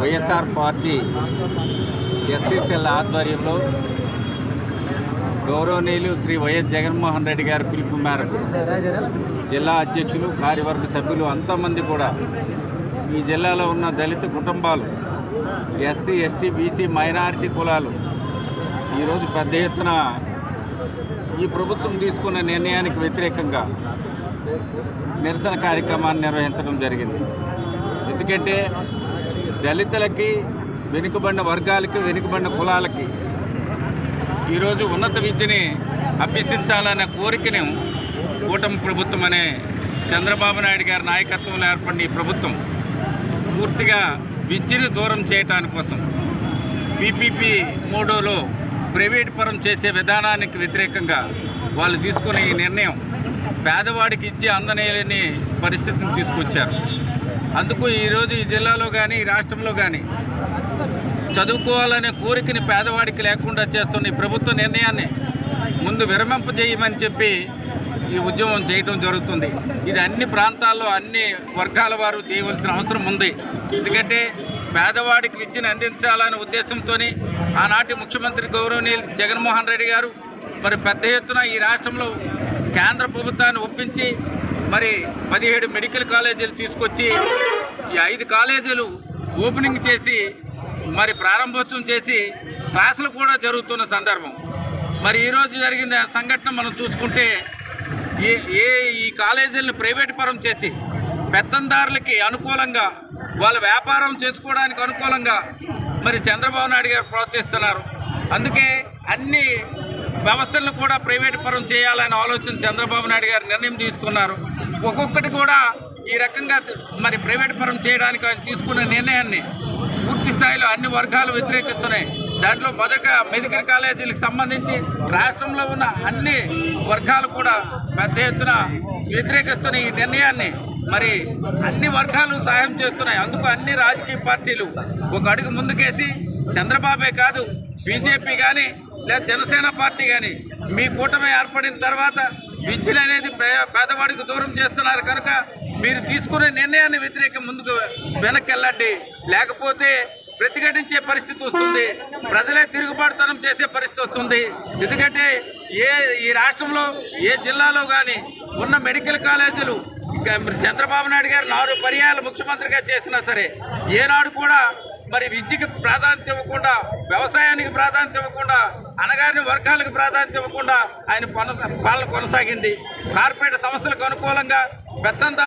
YSR party SCCL ఆధ్వర్యంలో గౌరవనీయులు Shri YS Jaganmohan Reddy గారి పిలుపు మేరకు జిల్లా అధ్యక్షులు కార్యవర్గ సభ్యులు అంతమంది కూడా ఈ జిల్లాలో ఉన్న దళిత కుటుంబాలు ఎస్సీ ఎస్టీ బీసీ మైనారిటీ కులాలు ఈరోజు పెద్ద ఎత్తున ఈ ప్రభుత్వం తీసుకున్న నిర్ణయానికి వ్యతిరేకంగా నిరసన కార్యక్రమాన్ని నిర్వహించడం జరిగింది. ఎందుకంటే దళితులకి వెనుకబడిన వర్గాలకి వెనుకబడిన కులాలకి ఈరోజు ఉన్నత విద్యని అభ్యసించాలనే కోరికను కూటమి ప్రభుత్వం అనే చంద్రబాబు నాయుడు గారి నాయకత్వంలో ఏర్పడిన ఈ ప్రభుత్వం పూర్తిగా విద్యను దూరం చేయటాని కోసం పీపీపీ మూడోలో ప్రైవేట్ పరం చేసే విధానానికి వ్యతిరేకంగా వాళ్ళు తీసుకునే ఈ నిర్ణయం పేదవాడికి ఇచ్చి అందనేయలేని పరిస్థితిని తీసుకొచ్చారు. అందుకు ఈరోజు ఈ జిల్లాలో కానీ ఈ రాష్ట్రంలో కానీ చదువుకోవాలనే కోరికని పేదవాడికి లేకుండా చేస్తున్న ఈ ప్రభుత్వ నిర్ణయాన్ని ముందు విరమింప చేయమని చెప్పి ఈ ఉద్యమం చేయటం జరుగుతుంది. ఇది అన్ని ప్రాంతాల్లో అన్ని వర్గాల వారు చేయవలసిన అవసరం ఉంది. ఎందుకంటే పేదవాడికి విద్యను అందించాలనే ఉద్దేశంతో ఆనాటి ముఖ్యమంత్రి గౌరవనీయులు జగన్మోహన్ రెడ్డి గారు మరి పెద్ద ఎత్తున ఈ రాష్ట్రంలో కేంద్ర ప్రభుత్వాన్ని ఒప్పించి మరి పదిహేడు మెడికల్ కాలేజీలు తీసుకొచ్చి ఈ ఐదు కాలేజీలు ఓపెనింగ్ చేసి మరి ప్రారంభోత్సవం చేసి క్లాసులు కూడా జరుగుతున్న సందర్భం. మరి ఈరోజు జరిగిన సంఘటన మనం చూసుకుంటే ఏ ఏ ఈ కాలేజీలను ప్రైవేట్ పరం చేసి పెత్తందారులకి అనుకూలంగా వాళ్ళ వ్యాపారం చేసుకోవడానికి అనుకూలంగా మరి చంద్రబాబు నాయుడు గారు ప్రోత్సహిస్తున్నారు. అందుకే అన్ని వ్యవస్థలను కూడా ప్రైవేట్ పరం చేయాలనే ఆలోచన చంద్రబాబు నాయుడు గారు నిర్ణయం తీసుకున్నారు. ఒక్కొక్కటి కూడా ఈ రకంగా మరి ప్రైవేట్ పరం చేయడానికి ఆయన తీసుకున్న నిర్ణయాన్ని పూర్తి స్థాయిలో అన్ని వర్గాలు వ్యతిరేకిస్తున్నాయి. దాంట్లో మొదట మెడికల్ కాలేజీలకు సంబంధించి రాష్ట్రంలో ఉన్న అన్ని వర్గాలు కూడా పెద్ద ఎత్తున వ్యతిరేకిస్తున్న ఈ నిర్ణయాన్ని మరి అన్ని వర్గాలు సాయం చేస్తున్నాయి. అందుకు అన్ని రాజకీయ పార్టీలు ఒక అడుగు ముందుకేసి చంద్రబాబే కాదు బీజేపీ కానీ లేదా జనసేన పార్టీ కానీ మీ కూటమి ఏర్పడిన తర్వాత విద్యలు అనేది పే- పేదవాడికి దూరం చేస్తున్నారు కనుక మీరు తీసుకునే నిర్ణయాన్ని వ్యతిరేకం ముందుకు వెనక్కి వెళ్ళండి లేకపోతే ప్రతిఘటించే పరిస్థితి వస్తుంది. ప్రజలే తిరుగుబాటుతనం చేసే పరిస్థితి వస్తుంది. ఎందుకంటే ఏ ఈ రాష్ట్రంలో ఏ జిల్లాలో కానీ ఉన్న మెడికల్ కాలేజీలు చంద్రబాబు నాయుడు గారు నాలుగు పర్యాయాలు ముఖ్యమంత్రిగా చేసినా సరే ఏనాడు కూడా మరి విద్యకి ప్రాధాన్యత ఇవ్వకుండా వ్యవసాయానికి ప్రాధాన్యత ఇవ్వకుండా అనగారిన వర్గాలకు ప్రాధాన్యత ఇవ్వకుండా ఆయన పాలన కొనసాగింది. కార్పొరేట్ సంస్థలకు అనుకూలంగా పెత్తందా